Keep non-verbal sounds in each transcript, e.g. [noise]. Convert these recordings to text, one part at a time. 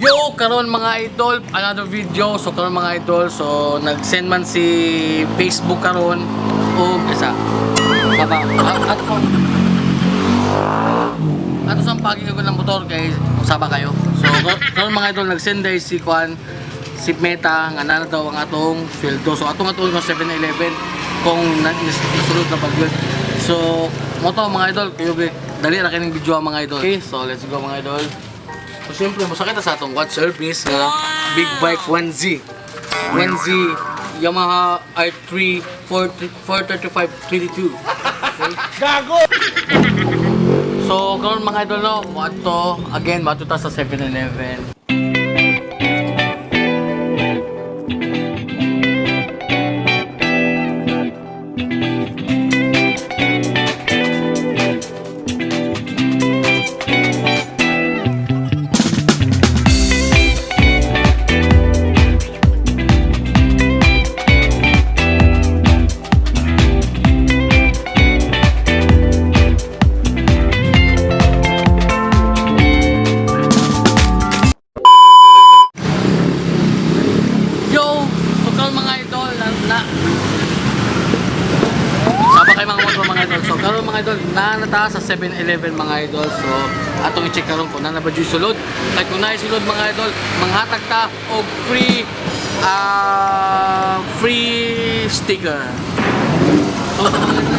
Yo, karon mga idol, another video. So karon mga idol, so nag-send man si Facebook karon o isa. Baba, at ko. Ato sa paging ko ng motor kay usaba kayo. So kar- karon mga idol nag-send dahil si Kwan si Meta nga nana daw ang atong sweldo. So atong atong 7-Eleven kung na- nas- nasulod na pag yun. So mo to mga idol, kayo dali ra kining video mga idol. Okay, so let's go mga idol. So syempre, masakit na sa atong watch service nga Big Bike 1Z. 1Z Yamaha R3 435 32. Okay? Gago! So, karon mga idol no, wato again bato ta sa 7-Eleven. 7-Eleven mga idol. So atong i-check karon kung na ba sulod. Kay kung naay sulod mga idol, manghatag ta og free ah free sticker. [laughs]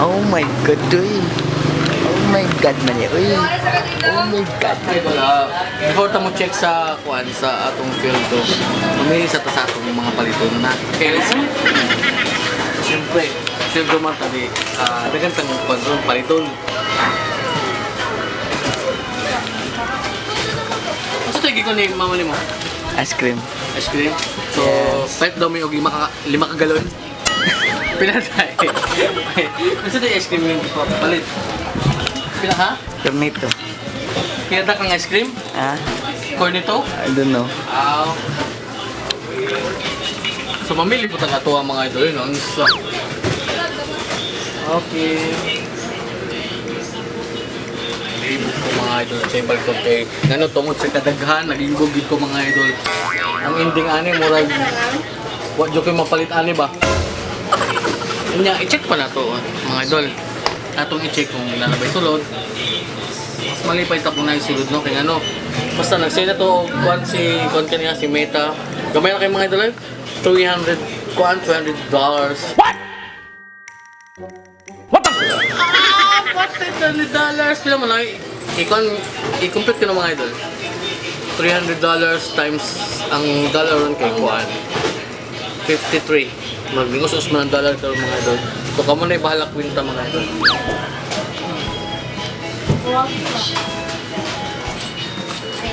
Oh my god, uy. Oh my god man eh, uy. Oh my god. Idol, ah, before ta mo check sa kuan sa atong field to, mamili sa ta sa atong mga paliton na KLC. Siyempre, field man tadi, ah, dagan tang kuan doon, paliton. Ano tayo gikon ni mama ni mo? Ice cream. Ice cream. So, palit daw may og lima ka, lima ka galon. Pila tayo. Ano tayo ice cream yung palit? Pila ha? Cornito. Kaya ta kang ice cream? Ah, Cornito? I don't know. Ah. So mamili po taga to ang mga idol no. So, okay. Ibig ko mga idol sa ibang kay ngano tungod sa kadaghan gid ko mga idol. Ang ending ani murag wa jud ko mapalit ani ba. Nya i-check pa na to mga idol. Atong i-check kung lalabay sulod. Mas malipay ta kung na sulod no kay ano. Basta nagsay na to kuan si kuan kanina si Meta. Gamay na kay mga idol. eh. 300 kuan 200 dollars. What? What the? Ah, what the 200 dollars? Pila mo lang i-con i-compute ko ng mga idol. 300 dollars times ang dollar ron kay kuan. 53. Magbingos-us man ang dollar karon mga idol. So kamo na ibahala kwinta mga idol.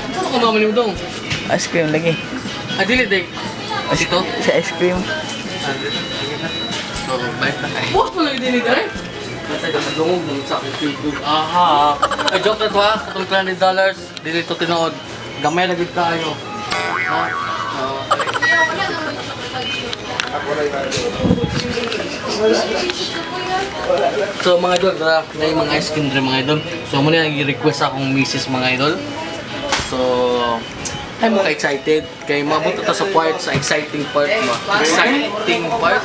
Ano ka mama ni dong? Ice cream lagi. Ah, dili day. Dito? Sa ice cream. So, balik na tayo. Boss mo lang din ni Dare. Kasi nagdungog ng sa akin Facebook. Aha. Ay, joke na to ha. Itong 20 dollars. Dili to tinood. Gamay na gid tayo. Ha? So, So mga idol, tara, na yung mga ice cream dyan mga idol. So muna nag-request akong misis mga idol. So, ay mo ka-excited. Kay mabot ito sa part, sa exciting part mo. Exciting part?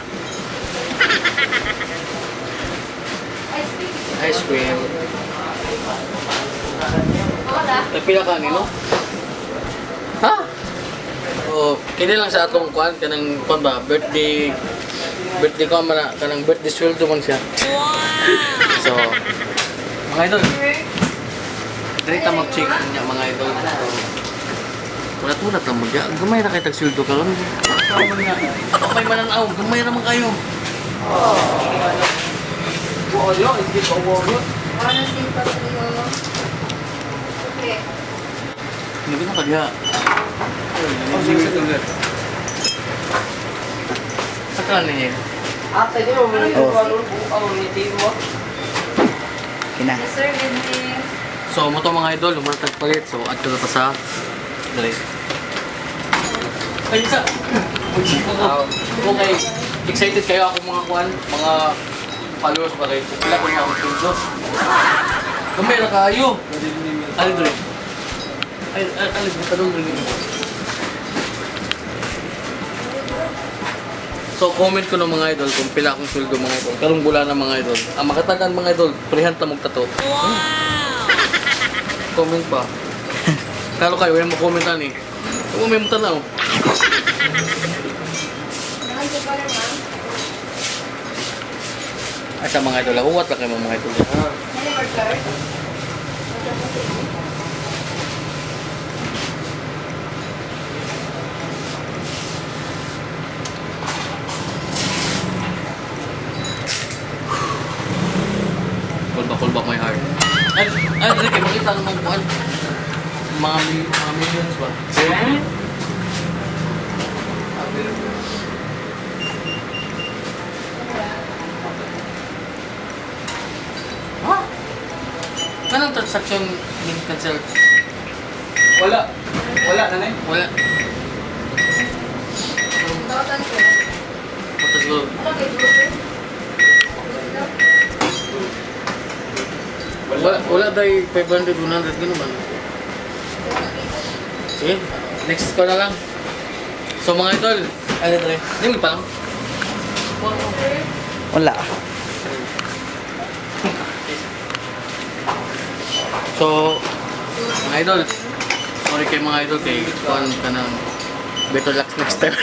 Ice cream. Ay, pila ka no? Ha? Oh, kini lang sa atong kwan kanang kwan ba birthday birthday ko man na- kanang birthday sweldo man siya. So, mga idol. Dili ta mag-check niya mga idol. So, wala to na ta mag Gamay na kay tag sweldo karon. Ako may mananaw, gamay naman kayo. Ano si Patrio? Hindi ko na kagya. Hindi ko na Sa kanan niya. Ate, di mo mo Oh. ano ang ngiti mo. Kina. Yes, sir. Good. So, mo to mga idol, lumatag palit. So, at na pa sa... Dali. Ay, isa! Mag-ship ako. Okay. Excited kayo ako mga kwan, mga followers ba kayo? Pila ko nga ako tulo. Kamera kayo! Alin doon? Ay, alin doon? Tanong rin. So, comment ko ng mga idol kung pila akong sweldo mga idol. Karong bula na mga idol. Ang makatagan mga idol, 300 ta magtato. Comment pa. [laughs] Kalo kayo, yung makomentan eh. Kung may mo tanaw. Ay sa mga idol, huwat lang kayo mga idol. Pull back my heart. Ay, ay, kayo, makita naman po. Mga, mga millions ba? Ha? Anong transaction din cancel? Wala. Wala na nay. Wala. Total ko. Ano? Wala, wala dahil 500, 100, gano'n ba? Sige, next ko na lang. So mga idol, ano ito eh? Hindi pa lang. Wala. So, mga idol, sorry kay mga idol kay kuhan ka ng better luck next time. [laughs]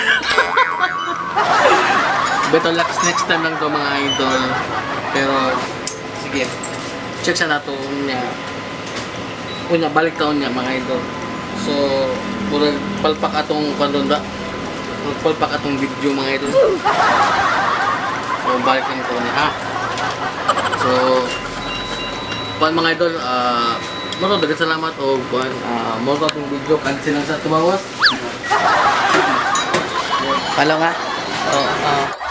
better luck next time lang to mga idol. Pero, sige, check sa nato niya. Unya, balik taon niya mga idol. So, puro palpak atong kandon ba? Palpak atong video mga idol. So, balik lang taon niya ha. So, kuan mga idol, ah, uh, dagat salamat o kuan, ah, mo atong video kansin lang sa tumawas. Palo nga. Oh, ah, bottles